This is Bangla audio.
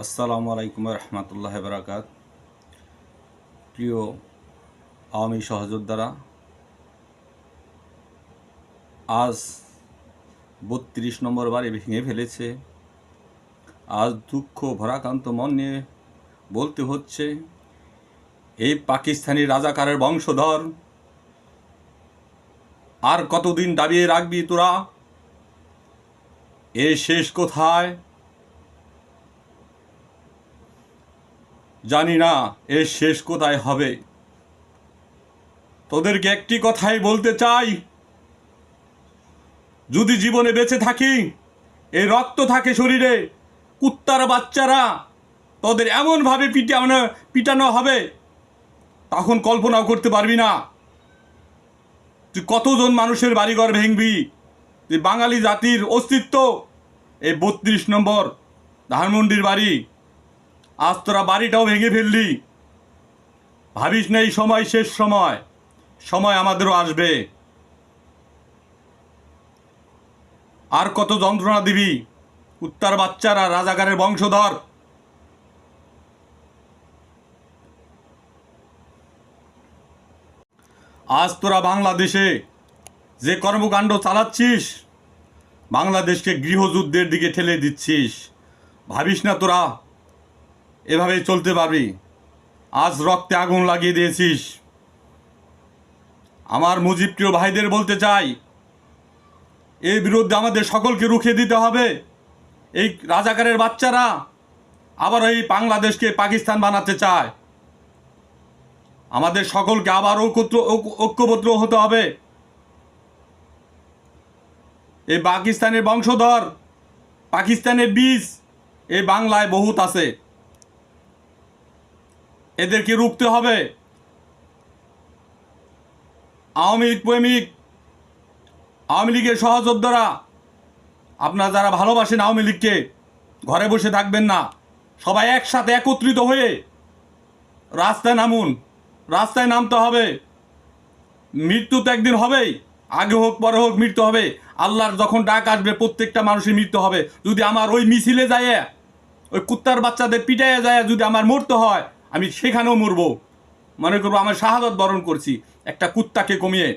আসসালামু আলাইকুম রহমতুল্লাহ বারাকাত। প্রিয় আওয়ামী সহযোদ্ধারা, আজ বত্রিশ নম্বর বারে ভেঙে ফেলেছে। আজ দুঃখ ভরাকান্ত মন নিয়ে বলতে হচ্ছে, এই পাকিস্তানি রাজাকারের বংশধর, আর কতদিন দাবিয়ে রাখবি তোরা? এর শেষ কোথায়? জানি না এর শেষ কোথায় হবে। তোদেরকে একটি কথাই বলতে চাই। যদি জীবনে বেঁচে থাকি এই রক্ত থাকে শরীরে, কুত্তার বাচ্চারা তোদের এমনভাবে পিটানো পিটানো হবে, তখন কল্পনাও করতে পারবি না। তুই কতজন মানুষের বাড়িঘর ভেঙবি? তুই বাঙালি জাতির অস্তিত্ব? এই বত্রিশ নম্বর ধানমন্ডির বাড়ি। আজ তোরা বাড়িটাও ভেঙে ফেললি। ভাবিস না এই সময় শেষ সময়। সময় আমাদেরও আসবে। আর কত যন্ত্রণা দিবি উত্তার বাচ্চারা রাজাকারের বংশধর। আজ তোরা বাংলাদেশে যে কর্মকাণ্ড চালাচ্ছিস, বাংলাদেশকে গৃহযুদ্ধের দিকে ঠেলে দিচ্ছিস। ভাবিস না তোরা এভাবে চলতে পারবি। আজ রক্তে আগুন লাগিয়ে দিয়েছিস। আমার মুজিব প্রিয় ভাইদের বলতে চাই, এর বিরুদ্ধে আমাদের সকলকে রুখে দিতে হবে। এই রাজাকারের বাচ্চারা আবার এই বাংলাদেশকে পাকিস্তান বানাতে চায়। আমাদের সকলকে আবার ঐক্যত্র, ঐক্য- ঐক্যবদ্ধ হতে হবে। এই পাকিস্তানের বংশধর, পাকিস্তানের বীজ, এই বাংলায় বহুত আছে। এদেরকে রুখতে হবে। আওয়ামী লীগ প্রেমিক, আওয়ামী লীগের সহযোদ্ধারা, আপনারা যারা ভালোবাসেন আওয়ামী লীগকে, ঘরে বসে থাকবেন না। সবাই একসাথে একত্রিত হয়ে রাস্তায় নামুন, রাস্তায় নামতে হবে। মৃত্যু তো একদিন হবেই, আগে হোক, পরে হোক মৃত্যু হবে। আল্লাহর যখন ডাক আসবে, প্রত্যেকটা মানুষের মৃত্যু হবে। যদি আমার ওই মিছিলে যায় ওই কুত্তার বাচ্চাদের পিটাইয়া যায় যদি আমার মরতে হয় আমি সেখানেও মরবো। মনে করব আমার শাহাদত বরণ করছি। একটা কুত্তাকে কমিয়ে